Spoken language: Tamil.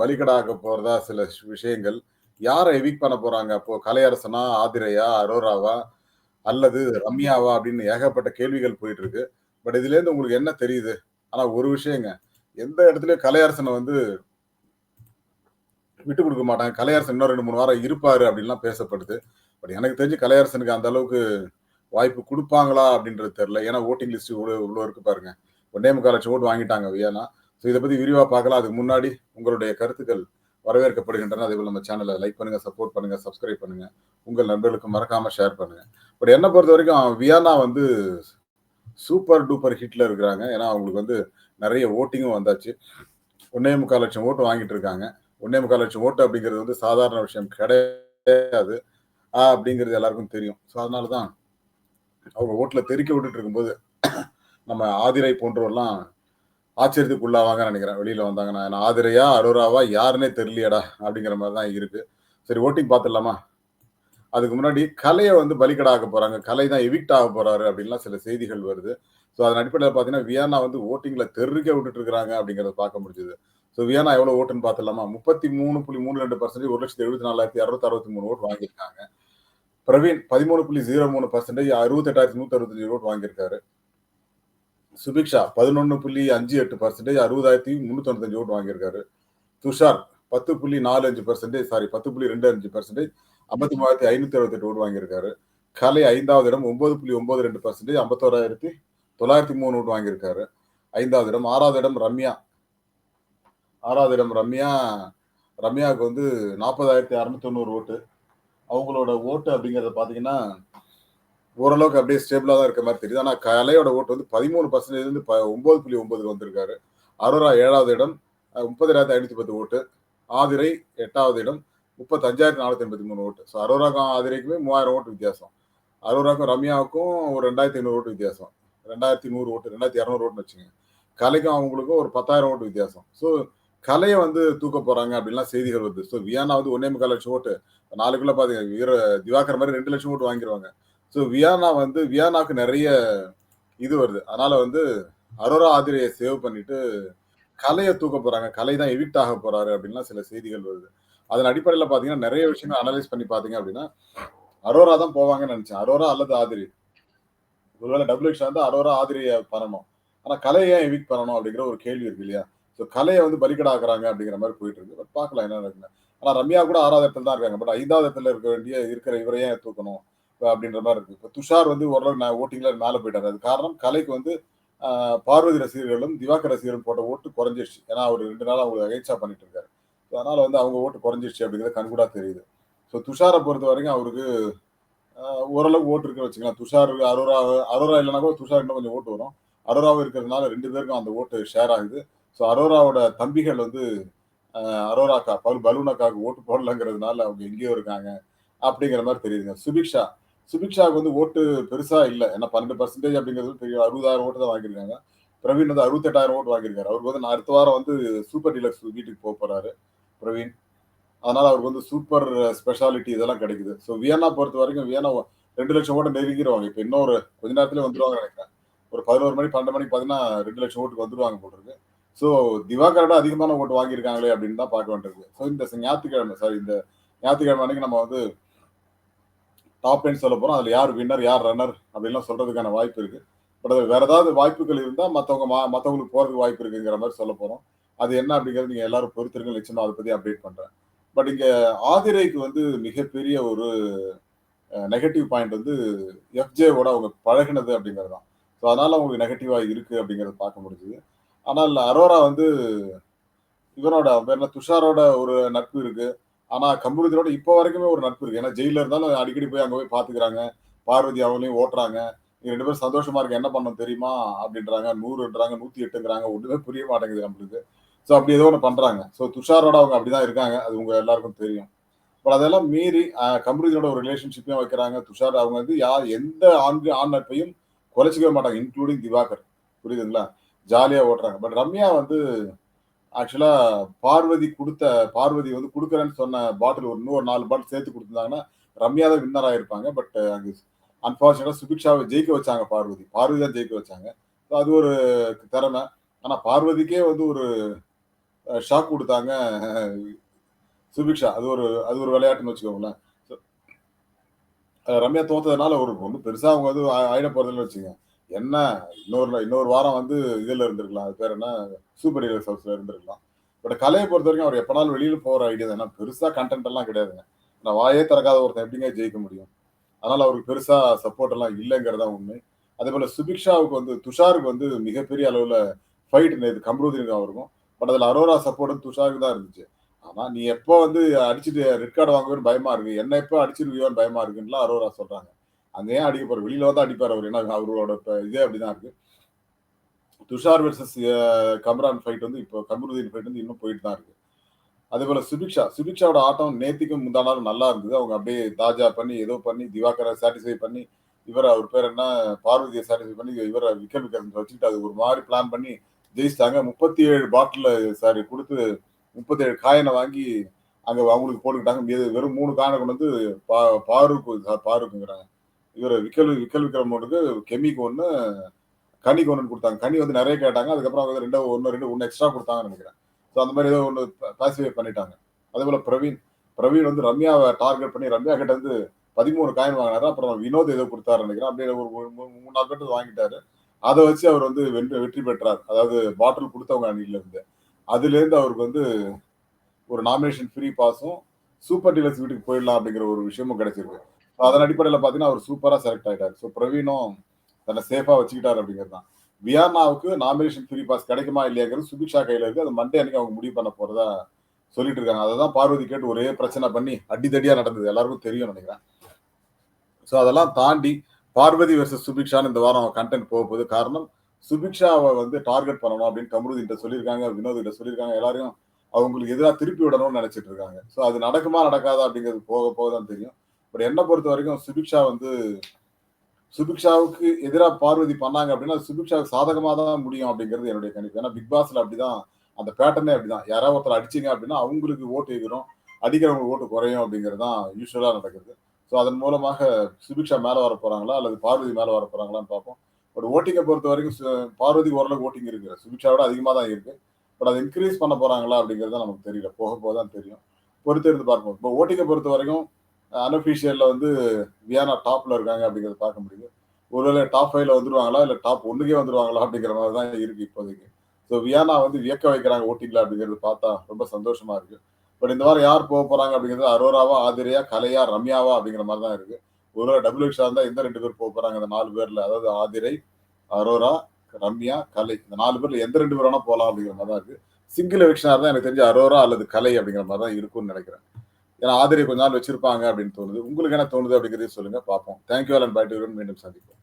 பலிகடாக்க போறதா சில விஷயங்கள். யாரை எவிக் பண்ண போறாங்க அப்போ? கலையரசனா? ஆதிரையா? அரோராவா? அல்லது ரம்யாவா? அப்படின்னு ஏகப்பட்ட கேள்விகள் போயிட்டு இருக்கு. பட் இதுலேருந்து உங்களுக்கு என்ன தெரியுது? ஆனா ஒரு விஷயங்க. எந்த இடத்துலயும் கலையரசனை வந்து விட்டு கொடுக்க மாட்டாங்க. கலையரசன் இன்னும் 2, 3 வாரம் இருப்பாரு அப்படின்லாம் பேசப்படுது. பட் எனக்கு தெரிஞ்சு கலையரசனுக்கு அந்த அளவுக்கு வாய்ப்பு கொடுப்பாங்களா அப்படின்றது தெரியல. ஏன்னா ஓட்டிங் லிஸ்ட் இவ்வளோ இவ்வளோ இருக்கு பாருங்க. 1.25 லட்சம் ஓட்டு வாங்கிட்டாங்க வியன்னா. ஸோ இதை பற்றி விரிவாக பார்க்கலாம். அதுக்கு முன்னாடி உங்களுடைய கருத்துக்கள் வரவேற்கப்படுகின்றன. அதேபோல நம்ம சேனலை லைக் பண்ணுங்கள் சப்போர்ட் பண்ணுங்கள் சப்ஸ்கிரைப் பண்ணுங்கள் உங்கள் நண்பர்களுக்கு மறக்காமல் ஷேர் பண்ணுங்கள் பட் என்னை பொறுத்த வரைக்கும் வியானா வந்து சூப்பர் டூப்பர் ஹிட்டில் இருக்கிறாங்க. ஏன்னா அவங்களுக்கு வந்து நிறைய வோட்டிங்கும் வந்தாச்சு. 1.25 லட்சம் ஓட்டு வாங்கிட்டு இருக்காங்க. 1.25 லட்சம் ஓட்டு அப்படிங்கிறது வந்து சாதாரண விஷயம் கிடையாது. ஆ அப்படிங்கிறது எல்லாருக்கும் தெரியும். ஸோ அதனால தான் அவங்க ஓட்டில் தெறிக்க விட்டுட்டு இருக்கும்போது நம்ம ஆதிரை போன்றோர்லாம் ஆச்சரியத்துக்கு உள்ளாவாங்கன்னு நினைக்கிறேன் வெளியில வந்தாங்கன்னா. நான் ஆதிரையா? அரோராவா? யாருன்னே தெரியலையேடா! அப்படிங்கிற மாதிரி தான் இருக்கு. சரி ஓட்டிங் பார்த்துடலாமா? அதுக்கு முன்னாடி கலையை வந்து பலிக்கடா ஆக்க போறாங்க. கலை தான் எவிக்ட் ஆக போறாரு அப்படின்லாம் சில செய்திகள் வருது. ஸோ அதன் அடிப்படையில் பார்த்தீங்கன்னா, வியானா வந்து ஓட்டிங்கில் தெருக்க விட்டுட்டு இருக்கிறாங்க அப்படிங்கிறத பார்க்க முடிஞ்சது. ஸோ வியானா எவ்வளோ ஓட்டுன்னு பார்த்துடலாமா? 33.32% 1,74,263 ஓட்டு வாங்கியிருக்காங்க. பிரவீன் 13.03% 68,165 ஓட்டு வாங்கியிருக்காரு. சுபிக்ஷா பதினொன்று புள்ளி அஞ்சு எட்டு பர்சன்டேஜ் அறுபதாயிரத்தி முந்நூற்றஞ்சு ஓட்டு வாங்கியிருக்காரு. துஷார் பத்து புள்ளி நாலு அஞ்சு பர்சன்டேஜ் சாரி பத்து புள்ளி ரெண்டு அஞ்சு பர்சன்டேஜ் ஐம்பத்தி மூவாயிரத்தி ஐநூற்றி அறுபத்தெட்டு ஓட்டு வாங்கியிருக்காரு. கலை ஐந்தாவது இடம் ஒன்பது புள்ளி ஒன்பது ரெண்டு பர்சன்டேஜ் ஐம்பத்தோராயிரத்தி தொள்ளாயிரத்தி மூணு ஓட்டு வாங்கியிருக்காரு. ஐந்தாவது இடம் ஆறாவது இடம் ரம்யா. ஆறாவது இடம் ரம்யா ரம்யாவுக்கு வந்து நாற்பதாயிரத்தி அறநூத்தொண்ணூறு ஓட்டு. அவங்களோட ஓட்டு அப்படிங்கிறத பார்த்தீங்கன்னா ஓரளவுக்கு அப்படியே ஸ்டேபிளாக தான் இருக்க மாதிரி தெரியுது. ஆனால் கலையோட ஓட்டு வந்து பதிமூணு பர்சன்டேஜ் வந்து ப ஒம்பது புள்ளி ஒம்பதுக்கு வந்திருக்காரு. அரோரா ஏழாவது இடம் முப்பதாயிரத்தி ஐநூற்றி பத்து ஓட்டு. ஆதிரை எட்டாவது இடம் முப்பத்தஞ்சாயிரத்தி நானூற்றி எண்பத்தி மூணு ஓட்டு. ஸோ அரோராக்கும் ஆதிரைக்குமே மூவாயிரம் ஓட்டு வித்தியாசம். அரோராக்கும் ரம்யாவுக்கும் ஒரு ரெண்டாயிரத்தி ஐநூறு ஓட்டு வித்தியாசம். ரெண்டாயிரத்தி நூறு ஓட்டு ரெண்டாயிரத்தி இரநூறு ஓட்டுன்னு வச்சுங்க கலைக்கும் அவங்களுக்கும் ஒரு பத்தாயிரம் ஓட்டு வித்தியாசம். ஸோ கலையை வந்து தூக்க போகிறாங்க அப்படின்லாம் செய்திகள் வருது. ஸோ வியானா வந்து ஒன்னே முக்கால் லட்சம் ஓட்டு. நாளுக்குள்ளே பார்த்தீங்க வீர திவாகர் மாதிரி ரெண்டு லட்சம் ஓட்டு வாங்கிடுவாங்க ஸோ வியானா வந்து வியானாக்கு நிறைய இது வருது. அதனால வந்து அரோரா, ஆதிரியை சேவ் பண்ணிட்டு கலையை தூக்க போறாங்க. கலை தான் எவிக்ட் ஆக போறாரு அப்படின்லாம் சில செய்திகள் வருது. அதன் அடிப்படையில் பார்த்தீங்கன்னா, நிறைய விஷயங்கள் அனலைஸ் பண்ணி பார்த்தீங்க அப்படின்னா, அரோரா தான் போவாங்கன்னு நினைச்சேன் அரோரா அல்லது ஆதிரி ஒருவேளை டபுள் வந்து அரோரா, ஆதிரியை பண்ணணும். ஆனால் கலையை ஏன் எவிக்ட் பண்ணணும் அப்படிங்கிற ஒரு கேள்வி இருக்கு இல்லையா? ஸோ கலையை வந்து பலிக்கடாக்குறாங்க அப்படிங்கிற மாதிரி போயிட்டு இருக்கு. பட் பார்க்கலாம் என்ன நடக்குதுன்னு. ஆனால் ரம்யா கூட ஆறாவது இடத்துல தான் இருக்காங்க. பட் ஐந்தாவது இடத்துல இருக்க வேண்டிய இருக்கிற இவரையே ஏன் தூக்கணும்? அப்படின்ற மாதிரி இருக்கு. இப்போ துஷார் வந்து ஓரளவு ந மேலே மேல போயிட்டாரு. அது காரணம் கலைக்கு வந்து பார்வதி ரசிகர்களும், திவாகர் ரசிகர்களும் போட்ட ஓட்டு குறைஞ்சிருச்சு. ஏன்னா அவர் ரெண்டு நாள் அவங்களுக்கு அகைச்சா பண்ணிட்டு இருக்காரு. ஸோ அதனால வந்து அவங்க ஓட்டு குறைஞ்சிருச்சு அப்படிங்கிறது கண்கூடா தெரியுது. ஸோ துஷாரை பொறுத்த வரைக்கும் அவருக்கு ஓரளவு ஓரளவுக்கு ஓட்டு இருக்குன்னு வச்சுக்கலாம். துஷார், அரோரா அரோரா இல்லைனா கூட துஷார் இன்னும் கொஞ்சம் ஓட்டு வரும். அரோராவும் இருக்கிறதுனால ரெண்டு பேருக்கும் அந்த ஓட்டு ஷேர் ஆகுது. ஸோ அரோராவோட தம்பிகள் வந்து அரோராக்கா பல் பலூன் அக்காவுக்கு ஓட்டு போடலங்கிறதுனால அவங்க எங்கேயோ இருக்காங்க. அப்படிங்கிற மாதிரி தெரியுதுங்க. சுபிக்ஷா சுபிக்ஷாவுக்கு வந்து ஓட்டு பெருசா இல்லை ஏன்னா 12% அப்படிங்கிறது பெரிய 60,000 ஓட்டு தான் வாங்கியிருக்காங்க. பிரவீன் வந்து 68,000 ஓட்டு வாங்கியிருக்காரு. அவருக்கு வந்து நான் அடுத்த வாரம் வந்து சூப்பர் டீலக்ஸ் வீட்டுக்கு போக போறாரு. பிரவீன். அதனால அவருக்கு வந்து சூப்பர் ஸ்பெஷாலிட்டி இதெல்லாம் கிடைக்குது. ஸோ வியன்னா பொறுத்தவரைக்கும் வியன்னா ரெண்டு லட்சம் ஓட்டு நெருங்கிடுவாங்க இப்போ இன்னொரு கொஞ்ச நேரத்துல வந்துருவாங்க நினைக்கிறேன் ஒரு 11 மணி 12 மணிக்கு பார்த்தீங்கன்னா ரெண்டு லட்சம் ஓட்டுக்கு வந்துருவாங்க போட்டிருக்கு ஸோ திவாகரோட அதிகமான ஓட்டு வாங்கியிருக்காங்களே அப்படின்னு தான் பார்க்க வேண்டியிருக்கு. ஸோ இந்த ஞாயிற்றுக்கிழமை சாரி இந்த ஞாயிற்றுக்கிழமை அன்னைக்கு நம்ம வந்து டாப் டென் சொல்ல போகிறோம் அதில் யார் வின்னர், யார் ரன்னர் அப்படின்லாம் சொல்கிறதுக்கான வாய்ப்பு இருக்குது பட் அது ஏதாவது வாய்ப்புகள் இருந்தால் மற்றவங்க மா மற்றவங்களுக்கு போகிறதுக்கு வாய்ப்பு இருக்குங்கிற மாதிரி சொல்ல போகிறோம் அது என்ன அப்படிங்கிறது நீங்கள் எல்லாரும் பொறுத்திருங்க. நிச்சயமாக அதை பற்றி அப்டேட் பண்ணுறேன் பட் இங்கே ஆதிரைக்கு வந்து மிகப்பெரிய ஒரு நெகட்டிவ் பாயிண்ட் வந்து எஃப்ஜேவோட அவங்க பழகுனது அப்படிங்கிறது தான். ஸோ அதனால் அவங்களுக்கு நெகட்டிவாக இருக்குது அப்படிங்கிறத பார்க்க முடிஞ்சுது. ஆனால் அரோரா வந்து இவனோட அவன் என்ன? துஷாரோட ஒரு நட்பு இருக்குது ஆனா கமருதீனோட இப்போ வரைக்குமே ஒரு நட்பு இருக்கு. ஏன்னா ஜெயில இருந்தாலும் அடிக்கடி போய் அங்க போய் பாத்துக்கிறாங்க பார்வதி அவங்களையும் ஓட்டுறாங்க. நீங்க ரெண்டு பேரும் சந்தோஷமா இருக்கு என்ன பண்ணணும் தெரியுமா? அப்படின்றாங்க. 100ன்றாங்க, 108ங்கிறாங்க. ஒண்ணுமே புரிய மாட்டேங்குது நம்மளுக்கு. ஸோ அப்படி ஏதோ ஒன்று பண்றாங்க. ஸோ துஷாரோட அவங்க அப்படிதான் இருக்காங்க. அது உங்க எல்லாருக்கும் தெரியும். பட் அதெல்லாம் மீறி அ ஒரு ரிலேஷன்ஷிப்பையும் வைக்கிறாங்க. துஷார் அவங்க வந்து யார் எந்த ஆண் ஆண் நட்பையும் குறைச்சிக்கவே மாட்டாங்க. இன்க்ளூடிங் திவாகர். புரியுதுங்களா? ஜாலியா ஓட்டுறாங்க. பட் ரம்யா வந்து ஆக்சுவலா பார்வதி கொடுத்த பார்வதி வந்து கொடுக்குறேன்னு சொன்ன பாட்டில் ஒரு நூறு நாலு பாட்டில் சேர்த்து கொடுத்துருந்தாங்கன்னா ரம்யா தான் வின்னர் ஆகிருப்பாங்க பட் அங்க அன்பார்ச்சுனேட்டா சுபிக்ஷாவை ஜெயிக்க வச்சாங்க பார்வதி. பார்வதி தான் ஜெயிக்க வச்சாங்க. ஸோ அது ஒரு திறமை. ஆனா பார்வதிக்கே வந்து ஒரு ஷாக் கொடுத்தாங்க சுபிக்ஷா அது ஒரு அது ஒரு விளையாட்டுன்னு வச்சுக்கோங்களேன் ரம்யா தோத்ததுனால ஒரு ஒன்றும் பெருசாக அவங்க வந்து ஆயிட போறதுன்னு வச்சுங்க என்ன? இன்னொரு இன்னொரு வாரம் வந்து இதில் இருந்திருக்கலாம். அது பேர் என்ன? சூப்பர் ஹீரோஸ் ஹவுஸில் இருந்திருக்கலாம். பட் கலையை பொறுத்த வரைக்கும் அவர் எப்போனாலும் வெளியில் போகிற ஐடியா தான். பெருசாக கண்டென்ட் எல்லாம் கிடையாதுங்க. நான் வாயே திறக்காத ஒருத்தன் எப்படிங்க ஜெயிக்க முடியும்? அதனால் அவருக்கு பெருசாக சப்போர்ட் எல்லாம் இல்லைங்கிறதா உண்மை. அதே போல் சுபிக்ஷாவுக்கு வந்து துஷாருக்கு வந்து மிகப்பெரிய அளவில் ஃபைட் நேற்று கம்ருதீனுக்கு அவருக்கும். பட் அதில் அரோரா சப்போர்ட் துஷாருக்கு தான் இருந்துச்சு. ஆனால் நீ எப்போ வந்து அடிச்சுட்டு ரெட் கார்டு வாங்குவேன்னு பயமா இருக்கு. என்ன எப்போ அடிச்சிருவியோன்னு பயமா இருக்குன்னுலாம் அரோரா சொல்கிறாங்க அங்கே ஏன் அடிக்க போற வெளியில தான் அடிப்பார் அவர். ஏன்னா அவரோட இதே அப்படிதான் இருக்கு. துஷார் வெர்சஸ் கம்ரான் ஃபைட் வந்து இப்போ கமருதீன் ஃபைட் வந்து இன்னும் போயிட்டு தான் இருக்கு. அதே போல சுபிக்ஷா. சுபிக்ஷாவோட ஆட்டம் நேத்திக்கும் முந்தானாலும் நல்லா இருந்தது. அவங்க அப்படியே தாஜா பண்ணி ஏதோ பண்ணி திவாகரை சாட்டிஸ்ஃபை பண்ணி இவர் அவர் பேர் என்ன? பார்வதியை சாட்டிஸ்ஃபை பண்ணி இவரை விக்கல் விக்கல் வச்சுட்டு அது ஒரு மாதிரி பிளான் பண்ணி ஜெயிச்சிட்டாங்க. முப்பத்தி ஏழு பாட்டில் சாரி கொடுத்து முப்பத்தி ஏழு காயினை வாங்கி அங்கே அவங்களுக்கு போட்டுக்கிட்டாங்க. வெறும் மூணு காயினை கொண்டு வந்து பா பாருக்கு பாருக்குங்கிறாங்க. இவர் விக்கல் விக்கல் விக்ரமோட்டுக்கு கெமிக்கு ஒன்று கனிக்கு ஒன்று கொடுத்தாங்க. கனி வந்து நிறைய கேட்டாங்க. அதுக்கப்புறம் அவங்க ரெண்டு ஒன்று ரெண்டு ஒன்று எக்ஸ்ட்ரா கொடுத்தாங்கன்னு நினைக்கிறேன். ஸோ அந்த மாதிரி ஏதோ ஒன்று பாசிஃபை பண்ணிட்டாங்க. அதே போல் பிரவீன். பிரவீன் வந்து ரம்யாவை டார்கெட் பண்ணி ரம்யா கிட்ட வந்து பதிமூணு காயின் வாங்கினாரு. அப்புறம் வினோத் ஏதோ கொடுத்தாரு நினைக்கிறேன். அப்படியே ஒரு மூணு நாலு கட்டு வாங்கிட்டாரு. அதை வச்சு அவர் வந்து வென்று வெற்றி பெற்றார். அதாவது பாட்டில் கொடுத்தவங்க அணியில இருந்து. அதுலேருந்து அவருக்கு வந்து ஒரு நாமினேஷன் ஃப்ரீ பாஸும் சூப்பர் டீலர்ஸ் வீட்டுக்கு போயிடலாம் அப்படிங்கிற ஒரு விஷயமும் கிடைச்சிருக்கு. ஸோ அதன் அடிப்படையில் பார்த்தீங்கன்னா அவர் சூப்பராக செலக்ட் ஆயிட்டார். ஸோ பிரவீனும் தன்னை சேஃபாக வச்சுக்கிட்டார் அப்படிங்கிறது தான் வியானாவுக்கு நாமினேஷன் ஃப்ரீ பாஸ் கிடைக்குமா இல்லையாங்கிறது சுபிக்ஷா கையில் இருக்குது அது மண்டே அன்னைக்கு அவங்க முடிவு பண்ண போகிறதா சொல்லிட்டு இருக்காங்க. அதை தான் பார்வதி கேட்டு ஒரே பிரச்சனை பண்ணி அடித்தடியாக நடந்தது. எல்லாருக்கும் தெரியும் நினைக்கிறேன். ஸோ அதெல்லாம் தாண்டி பார்வதி வெர்சஸ் சுபிக்ஷான்னு இந்த வாரம் கண்டென்ட் போக போகுது. காரணம் சுபிக்ஷாவை வந்து டார்கெட் பண்ணணும் அப்படின்னு கமருதின்ட்ட சொல்லியிருக்காங்க வினோத்கிட்ட சொல்லியிருக்காங்க. எல்லாரையும் அவங்களுக்கு எதிராக திருப்பி விடணும்னு நினைச்சிட்டு இருக்காங்க. ஸோ அது நடக்குமா நடக்காதா அப்படிங்கிறது போக போக தான் தெரியும். பட் என்ன பொறுத்த வரைக்கும் சுபிக்ஷா வந்து சுபிக்ஷாவுக்கு எதிராக பார்வதி பண்ணாங்க அப்படின்னா சுபிக்ஷாவுக்கு சாதகமாக தான் முடியும் அப்படிங்கிறது என்னுடைய கணிப்பு. ஏன்னா பிக் பாஸ்ல அப்படிதான் அந்த பேட்டர்னே அப்படிதான். யாராவது ஒருத்தர் அடிச்சிங்க அப்படின்னா அவங்களுக்கு ஓட்டு எகிறோம் அடிக்கிறவங்க ஓட்டு குறையும் அப்படிங்கிறது தான் யூஸ்வலாக நடக்குது. ஸோ அதன் மூலமாக சுபிக்ஷா மேலே வர போறாங்களா அல்லது பார்வதி மேலே வர போறாங்களான்னு பார்ப்போம். பட் ஓட்டிங்கை பொறுத்த வரைக்கும் பார்வதி ஓரளவுக்கு ஓட்டிங் இருக்கு. சுபிக்ஷாவோட அதிகமாக தான் இருக்கு. பட் அதை இன்க்ரீஸ் பண்ண போறாங்களா அப்படிங்கிறது நமக்கு தெரியல. போக போக தான் தெரியும். பொறுத்து இருந்து பார்ப்போம். இப்போ ஓட்டிங்கை பொறுத்த வரைக்கும் அன்அஃபிஷியல்ல வந்து வியானா டாப்ல இருக்காங்க அப்படிங்கிறத பார்க்க முடியுது. ஒருவேளை டாப் ஃபைவ்ல வந்துருவாங்களா இல்லை டாப் ஒன்றுக்கே வந்துருவாங்களா அப்படிங்கிற மாதிரி தான் இருக்கு இப்போதைக்கு. ஸோ வியானா வந்து வியக்க வைக்கிறாங்க ஓட்டிங்ல அப்படிங்கிறது பார்த்தா ரொம்ப சந்தோஷமா இருக்கு. பட் இந்த வாரம் யார் போக போறாங்க அப்படிங்கிறது அரோராவா ஆதிரியா கலையா ரம்யாவா அப்படிங்கிற மாதிரி தான் இருக்கு. ஒருவேளை டபுள் எக்ஸா இருந்தால் எந்த ரெண்டு பேர் போக போறாங்க இந்த நாலு பேர்ல? அதாவது ஆதிரை அரோரா ரம்யா கலை. இந்த நாலு பேர்ல எந்த ரெண்டு பேர் வேணா போகலாம் அப்படிங்கிற மாதிரி தான் இருக்கு. சிங்கிள் எவிக்ஷனா தான் எனக்கு தெரிஞ்ச அரோரா அல்லது கலை அப்படிங்கிற மாதிரி தான் இருக்கும்னு நினைக்கிறேன். ஏன்னா ஆதிரை கொஞ்ச நாள் வச்சிருப்பாங்க அப்படின்னு தோணுது. உங்களுக்கு என்ன தோணுது அப்படிங்கிறதையும் சொல்லுங்க பார்ப்போம். தேங்க்யூ அண்ட் பை மீண்டும் சந்திப்போம்.